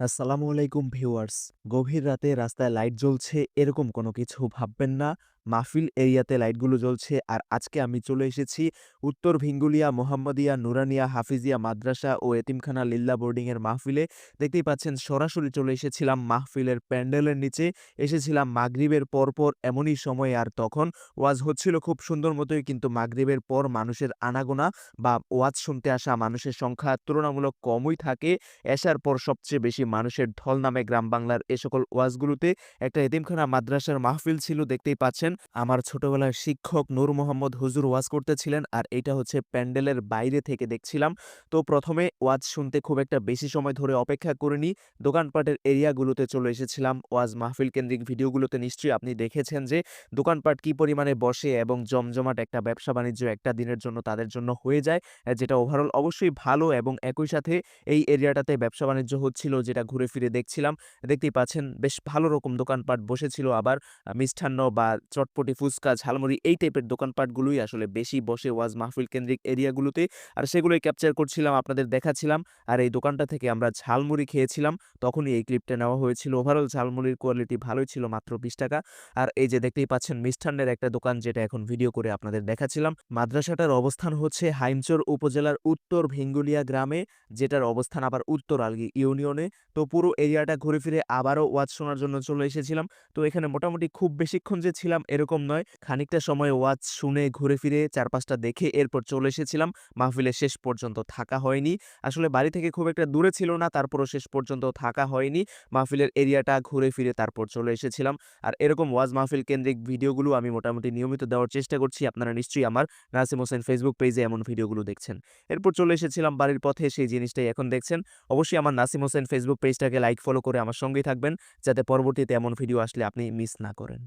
আসসালামু আলাইকুম ভিউয়ার্স। গভীর রাতে রাস্তায় লাইট জ্বলছে এরকম কোনো কিছু ভাববেন না। মাহফিল এরিয়াতে লাইটগুলো জ্বলছে। আর আজকে আমি চলে এসেছি উত্তর ভিঙ্গুলিয়া, মোহাম্মদিয়া, নুরানিয়া, হাফিজিয়া, মাদ্রাসা ও এতিমখানা লিল্লা বোর্ডিংয়ের মাহফিলে। দেখতেই পাচ্ছেন, সরাসরি চলে এসেছিলাম মাহফিলের প্যান্ডেলের নিচে। এসেছিলাম মাগরিবের পরপর এমনই সময়। আর তখন ওয়াজ হচ্ছিল খুব সুন্দর মতোই, কিন্তু মাগরিবের পর মানুষের আনাগোনা বা ওয়াজ শুনতে আসা মানুষের সংখ্যা তুলনামূলক কমই থাকে। এসার পর সবচেয়ে বেশি মানুষের ঢল নামে গ্রাম বাংলার এ সকল ওয়াজগুলোতে একটা এতিমখানা মাদ্রাসার মাহফিল ছিল, দেখতেই পাচ্ছেন। আমার ছোটবেলার শিক্ষক নূর মোহাম্মদ হুজুর ওয়াজ করতেছিলেন আর এটা হচ্ছে প্যান্ডেলের বাইরে থেকে দেখছিলাম। তো প্রথমে ওয়াজ শুনতে খুব একটা বেশি সময় ধরে অপেক্ষা করিনি। দোকানপাটের এরিয়াগুলোতে চলে এসেছিলাম। ওয়াজ মাহফিল কেন্দ্রিক ভিডিওগুলোতে নিশ্চয়ই আপনি দেখেছেন যে দোকানপাট কি পরিমাণে বসে এবং জমজমাট একটা ব্যবসা বাণিজ্য একটা দিনের জন্য তাদের জন্য হয়ে যায়, যেটা ওভারঅল অবশ্যই ভালো এবং একই সাথে এই এরিয়াটাতে ব্যবসা বাণিজ্য হচ্ছিল যেটা ঘুরে ফিরে দেখছিলাম। দেখতেই পাচ্ছেন, বেশ ভালো রকম দোকানপাট বসেছিল আবার, মিষ্টান্ন বা চটপটি, ফুচকা, ঝালমুড়ি এই টাইপের দোকানপাটগুলোই আসলে বেশি বসে ওয়াজ মাহফিল কেন্দ্রিক এরিয়াগুলোতে। আর সেগুলোই ক্যাপচার করছিলাম, আপনাদের দেখাচ্ছিলাম। আর এই দোকানটা থেকে আমরা ঝালমুড়ি খেয়েছিলাম, তখনই এই ক্লিপটা নেওয়া হয়েছিল। ওভারঅল ঝালমুড়ির কোয়ালিটি ভালোই ছিল, মাত্র বিশ টাকা। আর এই যে দেখতেই পাচ্ছেন মিষ্টান্নের একটা দোকান যেটা এখন ভিডিও করে আপনাদের দেখাচ্ছিলাম। মাদ্রাসাটার অবস্থান হচ্ছে হাইমচর উপজেলার উত্তর ভেঙ্গুলিয়া গ্রামে, যেটার অবস্থান আবার উত্তর আলগি ইউনিয়নে। তো পুরো এরিয়াটা ঘুরে ফিরে আবারও ওয়াজ শোনার জন্য চলে এসেছিলাম। তো এখানে মোটামুটি খুব বেশিক্ষণ যে ছিলাম এরকম নয়। খানিকটা সময় ওয়াজ শুনে ঘুরে ফিরে চারপাশটা দেখে এরপর চলে এসেছিলাম। মাহফিলের শেষ পর্যন্ত থাকা হয়নি। আসলে বাড়ি থেকে খুব একটা দূরে ছিল না, তারপরও শেষ পর্যন্ত থাকা হয়নি। মাহফিলের এরিয়াটা ঘুরে ফিরে তারপর চলে এসেছিলাম। আর এরকম ওয়াজ মাহফিল কেন্দ্রিক ভিডিওগুলো আমি মোটামুটি নিয়মিত দেওয়ার চেষ্টা করছি। আপনারা নিশ্চয়ই আমার নাসিম হোসেন ফেসবুক পেজে এমন ভিডিওগুলো দেখছেন। এরপর চলে এসেছিলাম বাড়ির পথে, সেই জিনিসটাই এখন দেখছেন। অবশ্যই আমার নাসিম হোসেন ফেসবুক পেজটাকে লাইক ফলো করে আমার সঙ্গেই থাকবেন, যাতে পরবর্তীতে এমন ভিডিও আসলে আপনি মিস না করেন।